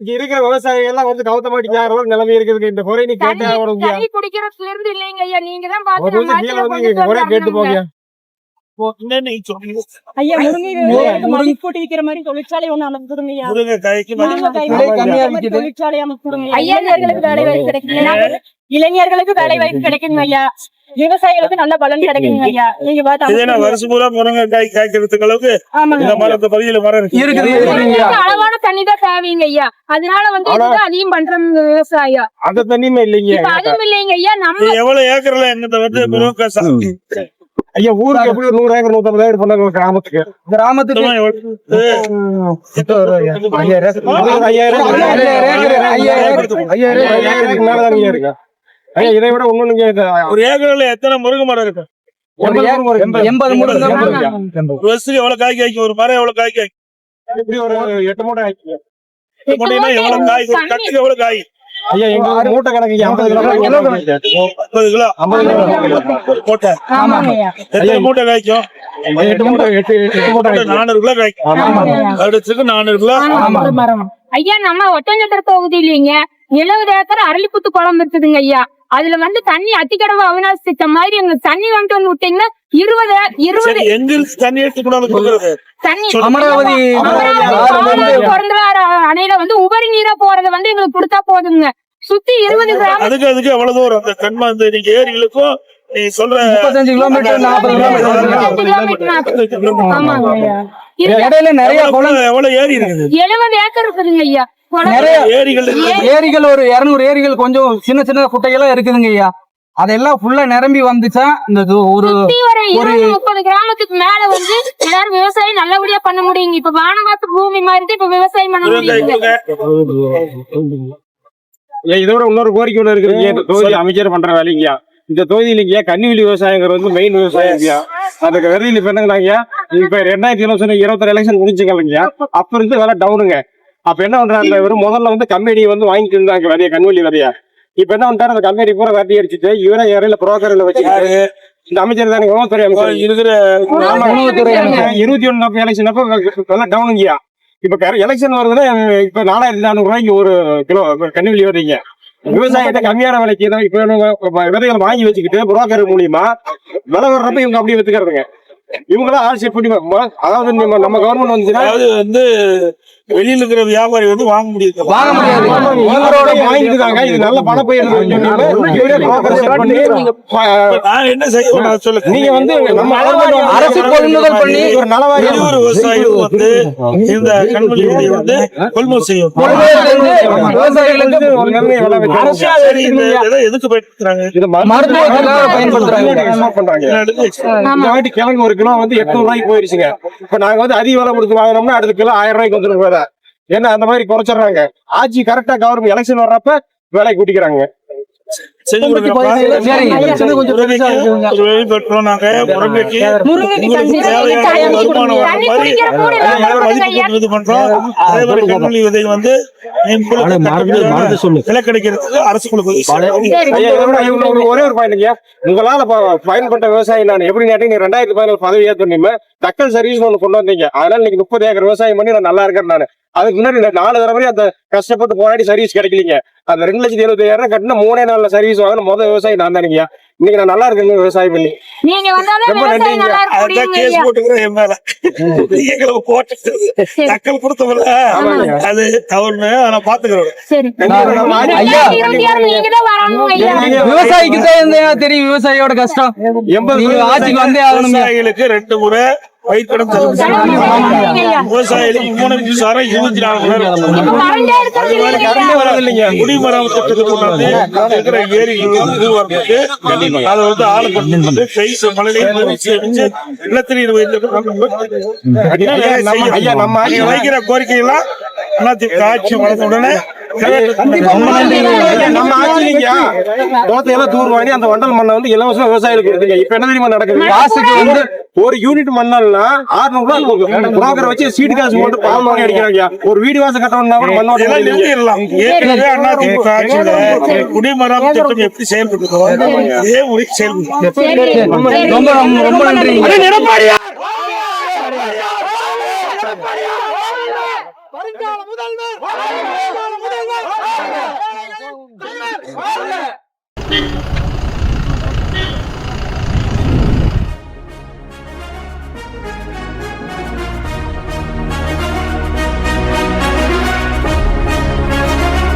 இங்க இருக்கிற விவசாயிகள் எல்லாம் வந்து கவுத்த மாட்டேங்கிற நிலைமை இருக்குது இந்த குறை நீ கேட்டே தண்ணி ஆகணும் ஐயா. தண்ணி குடிக்கிறதுல இருந்து இல்லைங்க ஐயா. நீங்க தான் ஒரு பாத்து நிமிஷம் கீழே வந்து இங்க குறை கேட்டு போங்க. ஐயா முருங்கை விவசாயிகளுக்கு மதிப்பூட்டி விக்கிற மாதிரி தொழிற்சாலை ஒண்ணு அமைச்சுடுங்க ஐயா. தொழிற்சாலை ஐயா, இளைஞர்களுக்கு வேலை வாய்ப்பு கிடைக்குங்க இளைஞர்களுக்கு வேலை வாய்ப்பு கிடைக்குங்க ஐயா. விவசாயிகளுக்கு நல்ல பலன் கிடைக்குங்க ஐயா. நீங்க இது என்ன பார்த்து வருஷம் பூரா முருங்கைக்காய் காய்க்கிறதுக்கு அளவுக்கு? இந்த மரம் இருக்குது தண்ணி தான் தேவைங்க ஐயா. அதனால வந்து அதிகம் பண்றாங்க விவசாயம். அந்த தண்ணியுமே இல்லைங்க. அதுவும் இல்லைங்க ஐயா நம்ம எவ்வளவு ஏக்கர்ல எங்க? ஐயா ஊருக்கு எப்படி நூறு ஏக்கர் நூத்தம்பது ஏக்கர் பண்ணாங்க கிராமத்துக்கு? கிராமத்துக்கு மேலதான் இருக்கு ஐயா இதை விட ஒண்ணு ஒரு ஏக்கர்ல எத்தனை முருங்கை மரம் இருக்கு? எண்பது முருங்கை எவ்வளவு காய் காய்க்கும் ஒரு மரம் எவ்வளவு காய் இப்படி ஒரு எட்டு மூட்டை ஆயிடுச்சு முட்டைனா எவ்வளவு காய்? கட்டுக்கு எவ்வளவு காய்? ஐயா எங்க மூட்டை கணக்கு ஐம்பது கிலோ கிலோ. முப்பது கிலோ? ஐம்பது கிலோ. மூட்டை. எத்தனை மூட்டை காய்க்கும்? ஐயா, எட்டு மூட்டை எட்டு எட்டு மூட்டை. நானூறு கிலோ காய்க்கும். அடுத்துக்கு நானூறு கிலோ. ஐயா நம்ம ஒட்டஞ்சத்திர தொகுதி இல்லைங்க எழுபது ஏக்கர் அரளிப்புத்து குளம் இருக்குதுங்க ஐயா. அதுல வந்து தண்ணி அத்திக்கடவு அவினாசி திட்டம் மாதிரி எங்களுக்கு தண்ணி வந்துட்டு வந்து விட்டீங்கன்னா இருபது இருபது எங்க தண்ணி பிறந்தவார அணையில வந்து உபரி நீரா போறது வந்து எங்களுக்கு கொடுத்தா போதுங்க. சுத்தி இருபது கிராமம் அதுக்கு அதுக்கு எவ்வளவு தூரம். அந்த கண்மா இந்த நீங்க ஏரிகளுக்கும் நீ சொல்ற முப்பத்தஞ்சு கிலோமீட்டர் நாற்பது கிலோமீட்டர் ஆமாங்க ஐயா. இடையில நிறைய குளம் எவ்வளவு ஏரி இருக்குது? எழுபது ஏக்கர் இருக்குதுங்க ஐயா. நிறைய ஏரிகள். ஏரிகள் ஒரு இருநூறு ஏரிகள் கொஞ்சம் சின்ன சின்ன குட்டைகள்லாம் இருக்குதுங்க ஐயா. அதெல்லாம் ஃபுல்லா நிரம்பி வந்துச்சா? இந்த ஒரு முப்பது கிராமத்துக்கு மேல வந்து எல்லாரும் விவசாயம் நல்லபடியா பண்ண முடியுங்க. இப்ப வானவாத்து பூமி மாதிரி இப்ப விவசாயம் பண்ண முடியுங்க. இதோட இன்னொரு கோரிக்கை இந்த தொகுதி அமைச்சர் பண்ற வேலைங்கய்யா இந்த தொகுதியில இங்கயா கன்னிவெளி விவசாயங்கிறது வந்து மெயின் விவசாயம் ஐயா அதுக்கு வெறுதியில் இப்ப என்னங்கய்யா இப்ப ரெண்டாயிரத்தி இருபத்தி இருபத்தி எலெக்ஷன் முடிச்சுக்கலைங்கய்யா அப்ப இருந்து வேலை டவுனுங்க அப்ப என்ன பண்றாங்க இவரு முதல்ல வந்து கம்பெனி வந்து வாங்கிட்டு இருந்தாங்க விதைய கன்வெளி விதைய இப்ப என்ன பண்றாரு அந்த கம்பெனி பூரா வெட்டி அடிச்சுட்டு இவரே இறையில புரோக்கர்ல வச்சுக்காரு இந்த அமைச்சர் தானே உணவுத்துறை அமைச்சர். இருக்கிற. இருபத்தி அப்ப எலெக்ஷன் அப்ப நல்லா டவுனுங்கய்யா இப்ப எலெக்ஷன் வருதுன்னா இப்ப நாலாயிரத்தி நானூறு ரூபாய்க்கு ஒரு கிலோ கன்னிவெளி வரீங்க விவசாயத்தை கம்மியான விலைக்கு தான் இப்ப விதைகளை வாங்கி வச்சுக்கிட்டு புரோக்கர் மூலியமா விலை வர்றப்ப இவங்க அப்படியே வித்துக்கிறதுங்க. இவங்களாம் ஆள் செட் பண்ணி ம- அதாவது நம்ம நம்ம கவர்மெண்ட் வந்துச்சுன்னா அதாவது வந்து வெளியில இருக்கிற வியாபாரி வந்து வாங்க முடியாது. வாங்க முடியாது. இவங்களோட வாங்கிட்டுருக்காங்க இது நல்ல இப்ப நான் என்ன செய்ய சொல்லுங்க. நீங்க வந்து நம்ம அரசு கொள்முதல் பண்ணி ஒரு நலவாரி வெளியூர் விவசாயிகள் வந்து இந்த கண்மொழி விதையை வந்து கொள்முதல் செய்யும். ஒரு எதுக்கு பயன்படுத்துறாங்க? மருத்துவத்துக்காக பயன்படுத்துறாங்க. என்ன பண்றாங்க இந்த வாட்டி கிழங்கு ஒரு கிலோ வந்து எட்நூறு ரூபாய்க்கு போயிருச்சுங்க. இப்ப நாங்க வந்து அதிக விலை கொடுத்து வாங்கினோம்னா அடுத்த கிலோ ஆயிரம் ரூபாய்க்கு வந்துடும் வேலை. ஏன்னா அந்த மாதிரி குறைச்சிடுறாங்க. ஆட்சி கரெக்டா கவர்மெண்ட் எலெக்ஷன் வர்றப்ப விலை கூட்டிக்கிறாங்க. ஒரு ஒரு- பாயிண்ட்ங்க உங்களால பயன்பட்ட விவசாயி நான் எப்படி நேற்று நீ ரெண்டாயிரத்தி பதினேழு பதவி ஏற்றோன்னே தக்கல் சர்வீஸ் ஒன்று கொண்டு வந்தீங்க. அதனால இன்னைக்கு முப்பது ஏக்கர் விவசாயம் பண்ணி நான் நல்லா இருக்கேன் நான். அதுக்கு முன்னாடி நாலு தடவை அந்த கஷ்டப்பட்டு போராடி சர்வீஸ் கிடைக்கலீங்க. அந்த ரெண்டு லட்சத்தி எழுபத்தி ஐயாயிரம் கட்டின மூணே நாள்ல சர்வீஸ் வாங்கின முதல் விவசாயி நான் தானுங்கய்யா. இன்னைக்கு நான் நல்லா இருக்கேங்க விவசாயம் பண்ணி. ரொம்ப நன்றிங்க. போட்டு தக்கல் கொடுத்தவங்கள. அது தவறுன்னு நான் பாத்துக்கிறோம் சரி. நம்ம ஆட்சி- ஐயா. இருபத்தி ஆறு நீங்க தான் வரணும் ஐயா விவசாயிக்கு தான் என்ன தெரியும். விவசாயியோட கஷ்டம். எண்பது ஆட்சிக்கு வந்தே ஆகணும் விவசாயிகளுக்கு ரெண்டு முறை பயிர்க்கடன். விவசாயிகளுக்கு மூணு நிமிஷம் இருபத்தி நாலு மணி நேரம் கரண்டே இருக்கிறது அது மாதிரி இல்லைங்க கரண்டே வரதில்லைங்க குடிமரம் திட்டத்துக்கு கொண்டாந்து இருக்கிற ஏரிகளும் தூர்வார்த்துட்டு அதை வந்து ஆளு கொண்டு கை மழையில சேமிச்சு நிலத்தடி ஐயா, நம்ம- வைக்கிற கோரிக்கை எல்லாம் அதிமுக ஆட்சி வளர்ந்த உடனே ஐயா, நம்ம ஆட்சியிலங்கய்யா தோத்தையெல்லாம் தூர் வாங்கி அந்த வண்டல் மண்ணை வந்து இலவசம் விவசாயிகளுக்கு இப்ப என்ன தெரியுமா நடக்குது? காசுக்கு வந்து ஒரு யூனிட் மண்ணால்னா ஆறுநூறு ரூபாய் புரோக்கர் வச்சு சீட்டு காசு போட்டு பால் வாங்கி அடிக்கிறாங்க ஒரு வீடு வாசம் கட்டணும்னா கூட மண்ணோட குடிமராமத்து சட்டம் எப்படி செயல்படுதோ அதே மொழிக்கு செயல்படும் ரொம்ப ரொம்ப நன்றி. முதல்வர். முதல்வர்.